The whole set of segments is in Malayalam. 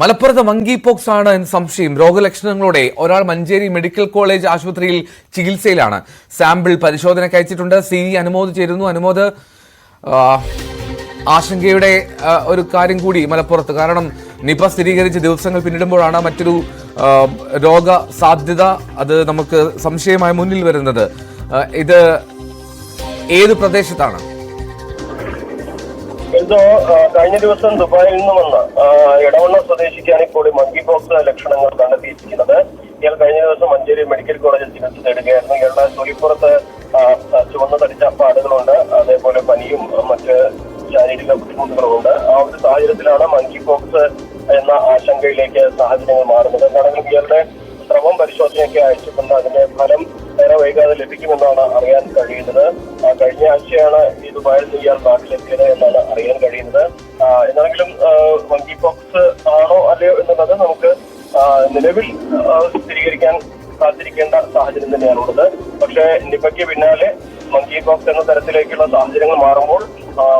മലപ്പുറത്ത് മങ്കി പോക്സ് ആണ് എന്ന് സംശയം. രോഗലക്ഷണങ്ങളോടെ ഒരാൾ മഞ്ചേരി മെഡിക്കൽ കോളേജ് ആശുപത്രിയിൽ ചികിത്സയിലാണ്. സാമ്പിൾ പരിശോധനയ്ക്ക് അയച്ചിട്ടുണ്ട്. സി അനുമോദ് ചേരുന്നു. അനുമോദ് ആശങ്കയുടെ ഒരു കാര്യം കൂടി മലപ്പുറത്ത്. കാരണം നിപ സ്ഥിരീകരിച്ച് ദിവസങ്ങൾ പിന്നിടുമ്പോഴാണ് മറ്റൊരു രോഗ സാധ്യത അത് നമുക്ക് സംശയമായി മുന്നിൽ വരുന്നത്. ഇത് ഏത് പ്രദേശത്താണ്? എന്തോ കഴിഞ്ഞ ദിവസം ദുബായിൽ നിന്ന് വന്ന ഇടവണ്ണ സ്വദേശിക്കാണ് ഇപ്പോൾ ഈ മങ്കി പോക്സ് ലക്ഷണങ്ങൾ കണ്ടെത്തിയിരിക്കുന്നത്. ഇയാൾ കഴിഞ്ഞ ദിവസം മഞ്ചേരി മെഡിക്കൽ കോളേജിൽ ചികിത്സ തേടുകയായിരുന്നു. ഇയാളുടെ തൊലിപ്പുറത്ത് ചുവന്ന തടിച്ച പാടുകളുണ്ട്. അതേപോലെ പനിയും മറ്റ് ശാരീരിക ബുദ്ധിമുട്ടുകളുമുണ്ട്. ആ ഒരു സാഹചര്യത്തിലാണ് മങ്കി പോക്സ് എന്ന ആശങ്കയിലേക്ക് സാഹചര്യങ്ങൾ മാറുന്നത്. എന്താണെങ്കിലും ഇയാളുടെ സ്രവം പരിശോധനയ്ക്ക് അയച്ചിട്ടുണ്ട്. അതിന്റെ ഫലം ഏറെ വൈകാതെ ലഭിക്കുമെന്നാണ് അറിയാൻ കഴിയുന്നത്. കഴിഞ്ഞ ആഴ്ചയാണ് ഈ ദുബായിൽ ചെയ്യാൻ നാട്ടിലെത്തിയത് എന്നാണ് അറിയാൻ കഴിയുന്നത്. എന്നാണെങ്കിലും മങ്കി പോക്സ് ആണോ അല്ലയോ എന്നുള്ളത് നമുക്ക് നിലവിൽ സ്ഥിരീകരിക്കാൻ കാത്തിരിക്കേണ്ട സാഹചര്യം തന്നെയാണുള്ളത് പക്ഷേ നിപയ്ക്ക് പിന്നാലെ മങ്കി പോക്സ് എന്ന തരത്തിലേക്കുള്ള സാഹചര്യങ്ങൾ മാറുമ്പോൾ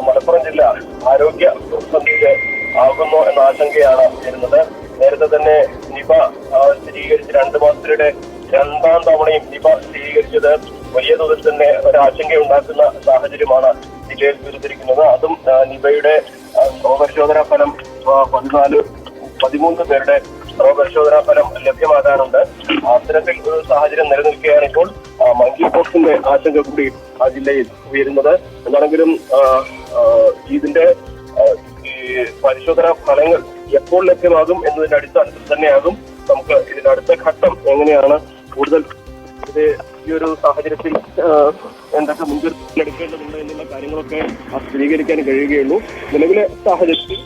മലപ്പുറം ജില്ല ആരോഗ്യ പ്രതിസന്ധിക്ക് ആകുന്നു എന്ന ആശങ്കയാണ് വരുന്നത് നേരത്തെ തന്നെ നിപ സ്ഥിരീകരിച്ച് രണ്ട് മാസത്തിനിടെ രണ്ടാം തവണയും നിപ സ്ഥിരീകരിച്ചത് വലിയ തോതിൽ തന്നെ ഒരു ആശങ്ക ഉണ്ടാക്കുന്ന സാഹചര്യമാണ് ജില്ലയിൽ തീർത്തിരിക്കുന്നത് അതും നിബയുടെ പരിശോധനാ ഫലം പതിനാല് പതിമൂന്ന് പേരുടെ പരിശോധനാ ഫലം ലഭ്യമാകാനുണ്ട് അത്തരത്തിൽ ഒരു സാഹചര്യം നിലനിൽക്കുകയാണ് ഇപ്പോൾ മങ്കി പോക്സിന്റെ ആശങ്ക കൂടി ആ ജില്ലയിൽ ഉയരുന്നത്. എന്താണെങ്കിലും ഇതിന്റെ ഈ പരിശോധനാ ഫലങ്ങൾ എപ്പോൾ ലഭ്യമാകും എന്നതിന്റെ അടിസ്ഥാനത്തിൽ തന്നെയാകും നമുക്ക് ഇതിന്റെ അടുത്ത ഘട്ടം എങ്ങനെയാണ് കൂടുതൽ ഇത് ഈ ഒരു സാഹചര്യത്തിൽ എന്തൊക്കെ മുൻകരുതൽ എടുക്കേണ്ടതുണ്ട് എന്നുള്ള കാര്യങ്ങളൊക്കെ സ്ഥിരീകരിക്കാൻ കഴിയുകയുള്ളൂ. നിലവിലെ സാഹചര്യത്തിൽ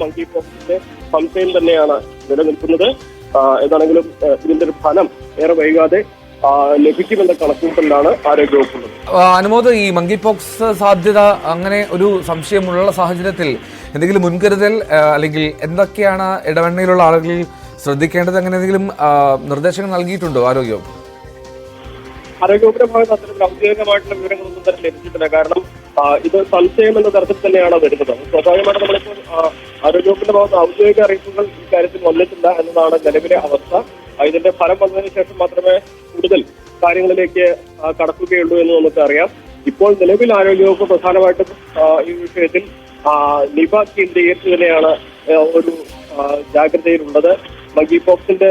മങ്കി പോക്സിന്റെ സംശയം തന്നെയാണ് നിലനിൽക്കുന്നത്. ഏതാണെങ്കിലും ഇതിന്റെ ഒരു ഫലം ഏറെ വൈകാതെ ലഭിക്കുമെന്ന കണക്കുകൂട്ടലാണ് ആരോഗ്യവകുപ്പുള്ളത് ആ, അനുമോദ് ഈ മങ്കി പോക്സ് സാധ്യത അങ്ങനെ ഒരു സംശയമുള്ള സാഹചര്യത്തിൽ എന്തെങ്കിലും മുൻകരുതൽ അല്ലെങ്കിൽ എന്തൊക്കെയാണ് ഇടവണ്ണയിലുള്ള ആളുകളിൽ ശ്രദ്ധിക്കേണ്ടത്? അങ്ങനെ എന്തെങ്കിലും നിർദ്ദേശങ്ങൾ നൽകിയിട്ടുണ്ടോ ആരോഗ്യം ഭാഗത്ത് അത്തരം ഔദ്യോഗികമായിട്ടുള്ള വിവരങ്ങളൊന്നും തന്നെ ലഭിച്ചിട്ടില്ല. കാരണം ഇത് സംശയം എന്ന തരത്തിൽ തന്നെയാണ് വരുന്നത് സ്വാഭാവികമായിട്ട് നമ്മളിപ്പോൾ ആരോഗ്യവകുപ്പിന്റെ ഭാഗത്ത് ഔദ്യോഗിക അറിയിപ്പുകൾ കാര്യത്തിൽ വന്നിട്ടില്ല എന്നതാണ് നിലവിലെ അവസ്ഥ. ഇതിന്റെ ഫലം വന്നതിന് ശേഷം മാത്രമേ കൂടുതൽ കാര്യങ്ങളിലേക്ക് കടക്കുകയുള്ളൂ എന്ന് നമുക്ക് അറിയാം ഇപ്പോൾ നിലവിൽ ആരോഗ്യവകുപ്പ് പ്രധാനമായിട്ടും ഈ വിഷയത്തിൽ നിപ കേന്ദ്രീകരിച്ച് തന്നെയാണ് ഒരു ജാഗ്രതയിലുള്ളത്. മങ്കി പോക്സിന്റെ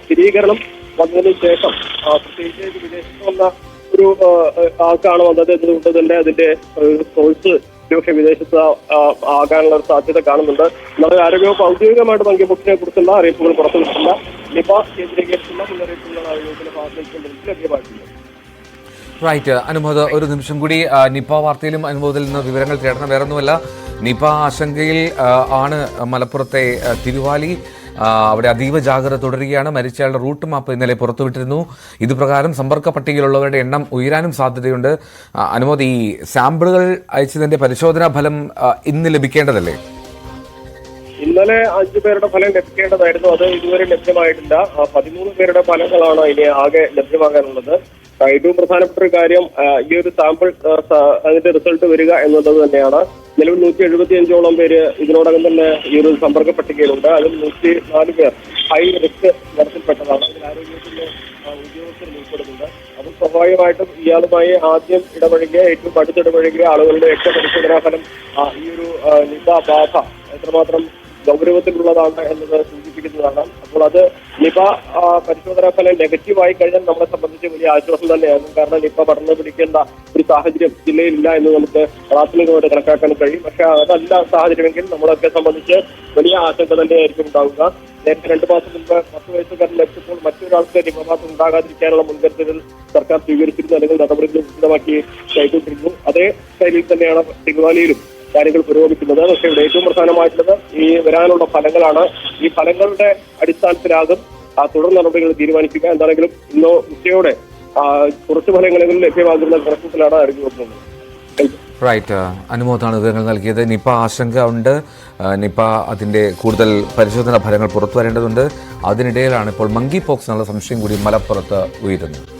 സ്ഥിരീകരണം വന്നതിന് ശേഷം പ്രത്യേകിച്ച് വിദേശത്ത് വന്ന ഒരു ആൾക്കാണ് വന്നത് എന്നതുകൊണ്ട് തന്നെ അതിന്റെ സോഴ്സ് ഒരുപക്ഷെ വിദേശത്ത് ആകാനുള്ള ഒരു സാധ്യത കാണുന്നുണ്ട്. നമ്മുടെ ആരോഗ്യവകുപ്പ് ഔദ്യോഗികമായിട്ട് പോക്സിനെ കുറിച്ചുള്ള അറിയിപ്പുകൾ പുറത്തുവിട്ടില്ല നിപ കേന്ദ്രീകരിച്ചുള്ള മുന്നറിയിപ്പുകൾ ആരോഗ്യത്തിന്റെ ഭാഗത്തേക്ക് ലഭ്യമായിട്ടുണ്ട് റൈറ്റ് അനുഭവ ഒരു നിമിഷം കൂടി. നിപ വാർത്തയിലും അനുമോദിൽ നിന്ന് വിവരങ്ങൾ തേടണം. വേറൊന്നുമല്ല നിപ ആശങ്കയിൽ ആണ് മലപ്പുറത്തെ തിരുവാലി. അവിടെ അതീവ ജാഗ്രത തുടരുകയാണ്. മരിച്ചയാളുടെ റൂട്ട് മാപ്പ് ഇന്നലെ പുറത്തുവിട്ടിരുന്നു. ഇത് പ്രകാരം സമ്പർക്ക പട്ടികയിലുള്ളവരുടെ എണ്ണം ഉയരാനും സാധ്യതയുണ്ട്. അനുമതി ഈ സാമ്പിളുകൾ അയച്ചതിന്റെ പരിശോധനാ ഫലം ഇന്ന് ലഭിക്കേണ്ടതല്ലേ? ഇന്നലെ അഞ്ചു പേരുടെ ഫലം ലഭിക്കേണ്ടതായിരുന്നു. അത് ഇതുവരെ ലഭ്യമായിട്ടില്ല. പതിമൂന്ന് പേരുടെ ഫലങ്ങളാണ് ഇനി ആകെ ലഭ്യമാകാനുള്ളത്. ഏറ്റവും പ്രധാനപ്പെട്ട ഒരു കാര്യം ഈ ഒരു സാമ്പിൾ അതിന്റെ റിസൾട്ട് വരിക എന്നുള്ളത് തന്നെയാണ്. നിലവിൽ നൂറ്റി എഴുപത്തി അഞ്ചോളം പേര് ഇതിനോടകം തന്നെ ഈ ഒരു സമ്പർക്ക പട്ടികയിലുണ്ട് അതിൽ നൂറ്റി നാല് പേർ ഹൈ റിസ്ക് തരത്തിൽപ്പെട്ടതാണ്. അതിൽ ആരോഗ്യത്തിന്റെ ഉദ്യോഗസ്ഥർ ഉൾപ്പെടുന്നുണ്ട്. അത് സ്വാഭാവികമായിട്ടും ഇയാളുമായി ആദ്യം ഇടപഴകിയ ഏറ്റവും അടുത്തിടപഴകിയ ആളുകളുടെ രക്തപരിശോധനാ ഫലം ഈ ഒരു നിപ ബാധ എത്രമാത്രം ഗൗരവത്തിലുള്ളതാണ് എന്നത് സൂചിപ്പിക്കുന്നതാണ്. അപ്പോൾ അത് നിപ പരിശോധനാ ഫലം നെഗറ്റീവായി കഴിഞ്ഞാൽ നമ്മളെ സംബന്ധിച്ച് വലിയ ആശ്വാസം തന്നെയായിരുന്നു കാരണം നിപ പടർന്നു പിടിക്കേണ്ട ഒരു സാഹചര്യം ജില്ലയിലില്ല എന്ന് നമുക്ക് പ്രാഥമികമായിട്ട് കണക്കാക്കാൻ കഴിയും. പക്ഷെ അതല്ല സാഹചര്യമെങ്കിൽ നമ്മളൊക്കെ സംബന്ധിച്ച് വലിയ ആശങ്ക തന്നെയായിരിക്കും ഉണ്ടാവുക. നേരത്തെ രണ്ടു മാസം മുമ്പ് പത്ത് വയസ്സുകാരൻ ലഭിച്ചപ്പോൾ മറ്റൊരാൾക്ക് നിപബാധ ഉണ്ടാകാതിരിക്കാനുള്ള മുൻകരുതലുകൾ സർക്കാർ സ്വീകരിച്ചിരുന്നു അല്ലെങ്കിൽ നടപടികൾ വിശദമാക്കി കൈക്കൊണ്ടിരുന്നു അതേ ശൈലിയിൽ തന്നെയാണ് തിരുവാലിയിലും കാര്യങ്ങൾ പുരോഗമിക്കുന്നത്. പക്ഷേ ഇവിടെ ഏറ്റവും പ്രധാനമായിട്ടുള്ളത്. ഈ വരാനുള്ള ഫലങ്ങളാണ്. ഈ ഫലങ്ങളുടെ അടിസ്ഥാനത്തിലാകും തുടർ നടപടികൾ തീരുമാനിക്കുക. എന്താണെങ്കിലും ഇന്നോ ഉച്ചയോടെ കുറച്ച് ഫലങ്ങളെങ്കിലും ലഭ്യമാകുന്ന കണക്കൂട്ടലാണ് ആരോഗ്യവകുപ്പ് റൈറ്റ് അനുമോദാണ് വിവരങ്ങൾ നൽകിയത്. നിപ ആശങ്ക ഉണ്ട് നിപ അതിന്റെ കൂടുതൽ പരിശോധനാ ഫലങ്ങൾ പുറത്തു വരേണ്ടതുണ്ട്. അതിനിടയിലാണ് ഇപ്പോൾ മങ്കി പോക്സ് എന്നുള്ള സംശയം കൂടി മലപ്പുറത്ത് ഉയരുന്നത്.